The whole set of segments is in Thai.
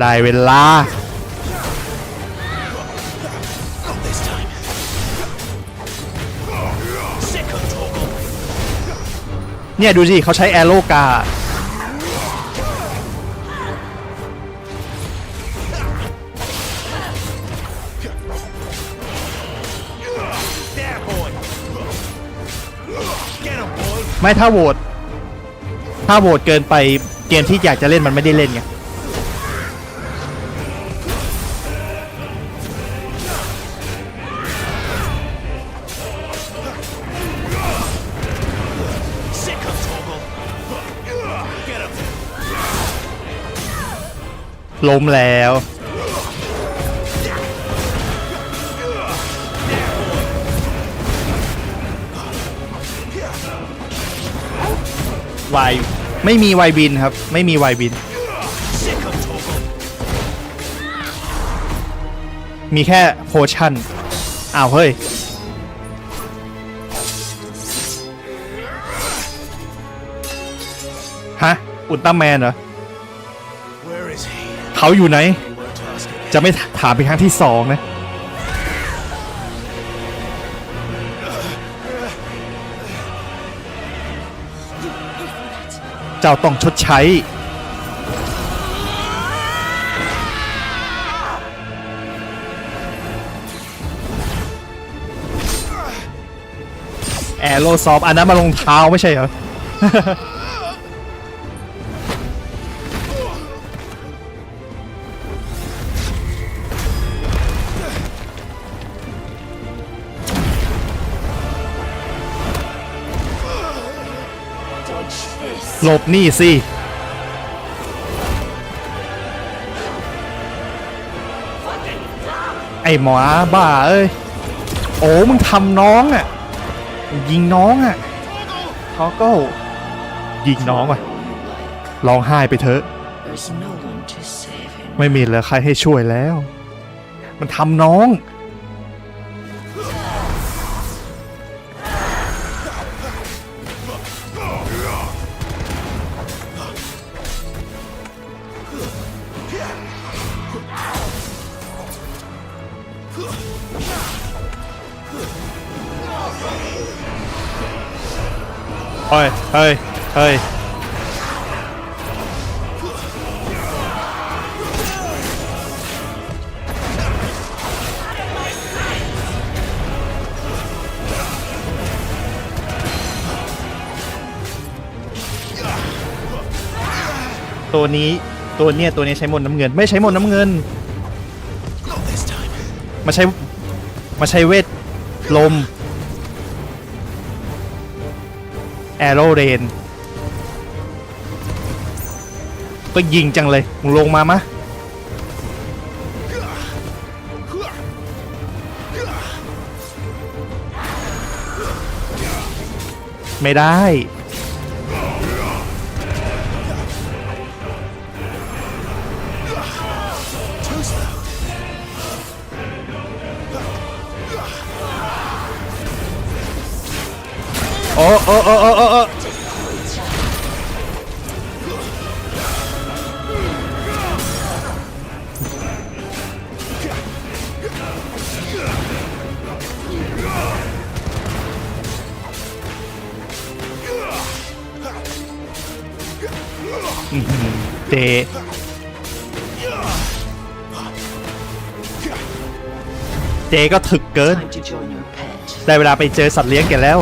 ได้เวลา เนี่ยดูสิเขาใช้แอโรกาไม่ถ้าโหวตถ้าโหวตเกินไปเกมที่อยากจะเล่นมันไม่ได้เล่นไง ล้มแล้ว วาย ไม่มีวายบินครับ ไม่มีวายบิน มีแค่โพชั่น อ้าว เฮ้ย ฮะ อุลตร้าแมนเหรอ เขาอยู่ไหน จะไม่ถามเป็นครั้งที่สองนะ เจ้าต้องชดใช้แอโรซอฟอันนั้นมาลงเท้าไม่ใช่เหรอ หลบนี่สิไอหมอบ้าเอ้ย โอ้มึงทำน้องอะ ยิงน้องอะเขาก็ยิงน้องอะร้องไห้ไปเถอะ ไม่มีเหลือใครให้ช่วยแล้ว มันทำน้อง เฮ้ย เฮ้ย เฮ้ย ตัวนี้ ตัวเนี้ย ตัวนี้ใช้มนต์น้ำเงิน ไม่ใช้มนต์น้ำเงิน Not this time. มาใช้ มาใช้เวท ลม แอโรเรนก็ยิงจังเลย มึงลงมามะไม่ได้ อ้โอ้โอ้โอ้โอ้โอ้อื้อหือเตะเจก็ถึกเกิน Time to join your pet. ได้เวลาไปเจอสัตว์เลี้ยงแกันแล้ว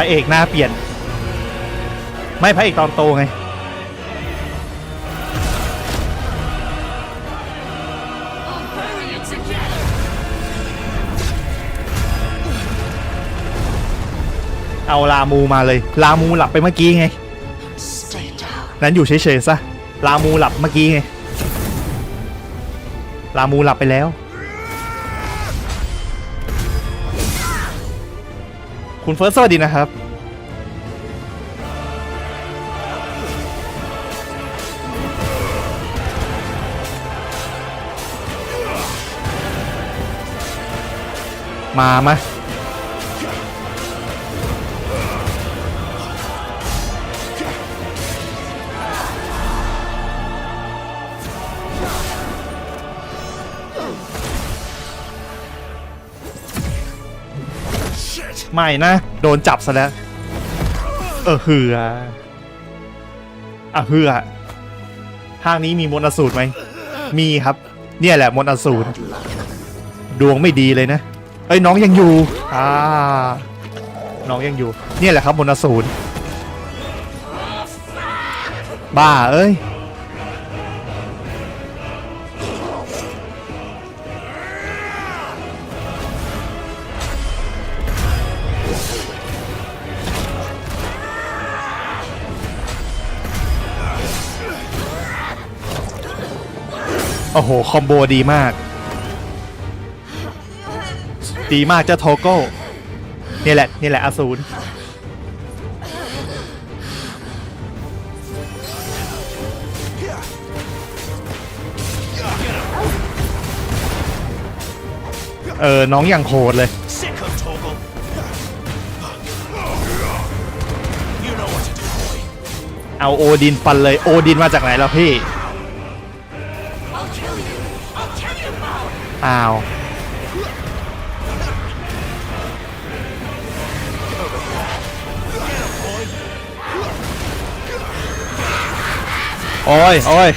พระเอกหน้าเปลี่ยน ไม่พระเอกตอนโตไง เอาลามูมาเลย ลามูหลับไปเมื่อกี้ไง นั้นอยู่เฉยๆซะ ลามูหลับเมื่อกี้ไง ลามูหลับไปแล้ว คุณเฟิร์สสวัสดีนะครับ มามา ไม่นะ โดนจับซะแล้ว เออเหืออะเหือทางนี้มีมนต์อสูรไหม มีครับ เนี่ยแหละมนต์อสูร ดวงไม่ดีเลยนะ เอ้ยน้องยังอยู่ อ่า น้องยังอยู่ เนี่ยแหละครับมนต์อสูร บ้าเอ้ย โอ้โห คอมโบดีมาก ดีมากเจ้าโทโก้นี่แหละ นี่แหละอสูรเออ น้องอย่างโหดเลย เอาโอดินปันเลยโอดินมาจากไหนแล้วพี่ อ้าว โอ้ย โอ้ย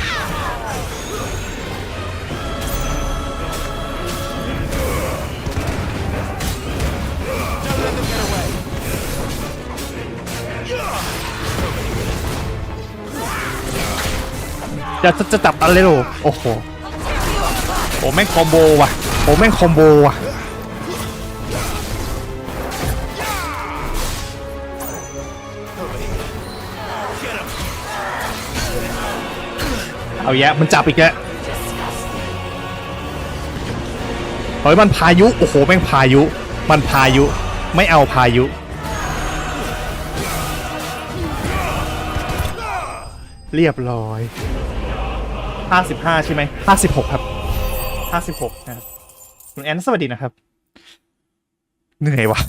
จะจะจะจับอะไรหรอโอ้โหโอ้แม่งคอมโบว่ะโอ้แม่งคอมโบว่ะเอาแยะมันจับอีกแล้วเฮ้ยมันพายุ โอ้โห แม่งพายุ มันพายุ ไม่เอาพายุ เรียบร้อย้าสิบห้าใช่ไหมห้าสิบหกครับ56นะครับคุณแอนสวัสดีนะครับเหนื่อยวะ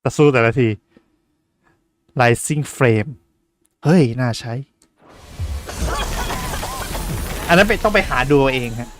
แต่สู้แต่ละที Rising Frame เฮ้ย น่าใช้ อันนั้นไปต้องไปหาดูเอาเองฮะ